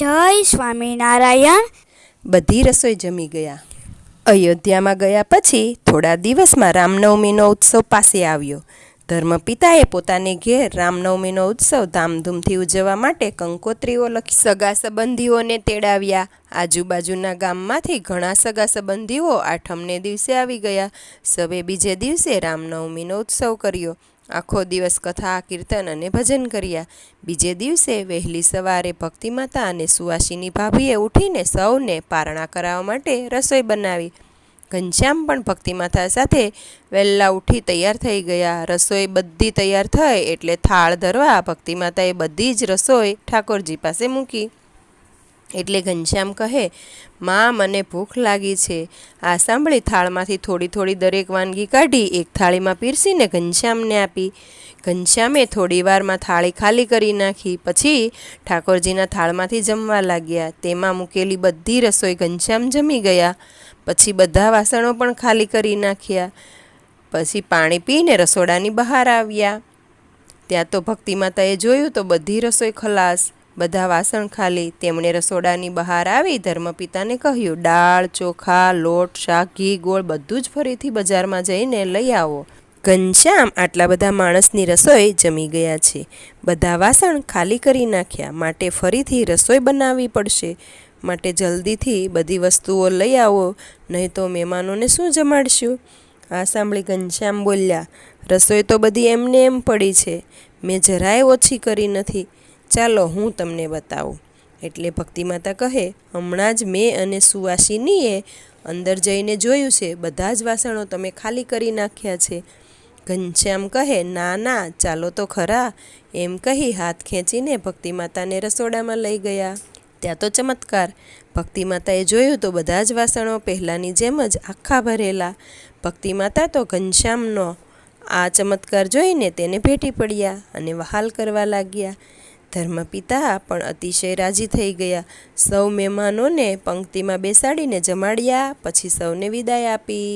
જય સ્વામિનારાયણ. બધી રસોઈ જમી ગયા. અયોધ્યામાં ગયા પછી થોડા દિવસમાં રામનવમીનો ઉત્સવ પાસે આવ્યો. ધર્મપિતાએ પોતાને ઘેર રામનવમીનો ઉત્સવ ધામધૂમથી ઉજવવા માટે કંકોત્રીઓ લખી સગા સંબંધીઓને તેડાવ્યા. આજુબાજુના ગામમાંથી ઘણા સગા સંબંધીઓ આઠમને દિવસે આવી ગયા. સવે બીજે દિવસે રામનવમીનો ઉત્સવ કર્યો. આખો દિવસ કથા, કીર્તન અને ભજન કર્યા. બીજે દિવસે વહેલી સવારે ભક્તિમાતા અને સુવાસીની ભાભીએ ઉઠીને સૌને પારણા કરાવવા માટે રસોઈ બનાવી. ઘનશ્યામ પણ ભક્તિમાતા સાથે વહેલા ઉઠી તૈયાર થઈ ગયા. રસોઈ બધી તૈયાર થઈ એટલે થાળ ધરવા ભક્તિમાતાએ બધી જ રસોઈ ઠાકોરજી પાસે મૂકી. એટલે ઘનશ્યામ કહે, માં, મને ભૂખ લાગી છે. આ સાંભળી થાળમાંથી થોડી થોડી દરેક વાનગી કાઢી, એક થાળીમાં પીરસીને ઘનશ્યામને આપી. ઘનશ્યામે થોડી વારમાં થાળી ખાલી કરી નાખી. પછી ઠાકોરજીના થાળમાંથી જમવા લાગ્યા. તેમાં મૂકેલી બધી રસોઈ ઘનશ્યામ જમી ગયા. પછી બધા વાસણો પણ ખાલી કરી નાખ્યા. પછી પાણી પીને રસોડાની બહાર આવ્યા. ત્યાં તો ભક્તિમાતાએ જોયું તો બધી રસોઈ ખલાસ. બધા વાસણ ખાલી. તેમણે રસોડાની બહાર આવી ધર્મપિતાને કહ્યું, દાળ, ચોખા, લોટ, શાક, ઘી, ગોળ બધું જ ફરીથી બજારમાં જઈને લઈ આવો. ઘનશ્યામ, આટલા બધા માણસની રસોઈ જમી ગયા છે. બધા વાસણ ખાલી કરી નાખ્યા. માટે ફરીથી રસોઈ બનાવવી પડશે. માટે જલ્દીથી બધી વસ્તુઓ લઈ આવો. નહીં તો મહેમાનોને શું જમાડશું? આ સાંભળી ઘનશ્યામ બોલ્યા, રસોઈ તો બધી એમને એમ પડી છે. મેં જરાય ઓછી કરી નથી. ચાલો હું તમને બતાવું. એટલે ભક્તિમાતા કહે, હમણાં જ મેં અને સુવાસિનીએ અંદર જઈને જોયું છે, બધા જ વાસણો તમે ખાલી કરી નાખ્યા છે. ઘનશ્યામ કહે, ના ના, ચાલો તો ખરા. એમ કહી હાથ ખેંચીને ભક્તિમાતાને રસોડામાં લઈ ગયા. ત્યાં તો ચમત્કાર. ભક્તિમાતાએ જોયું તો બધા જ વાસણો પહેલાંની જેમ જ આખા ભરેલા. ભક્તિમાતા તો ઘનશ્યામનો આ ચમત્કાર જોઈને તેને ભેટી પડ્યા અને વહાલ કરવા લાગ્યા. ધર્મપિતા પણ અતિશય રાજી થઈ ગયા. સૌ મહેમાનોને પંક્તિમાં બેસાડીને જમાડ્યા, પછી સૌને વિદાય આપી.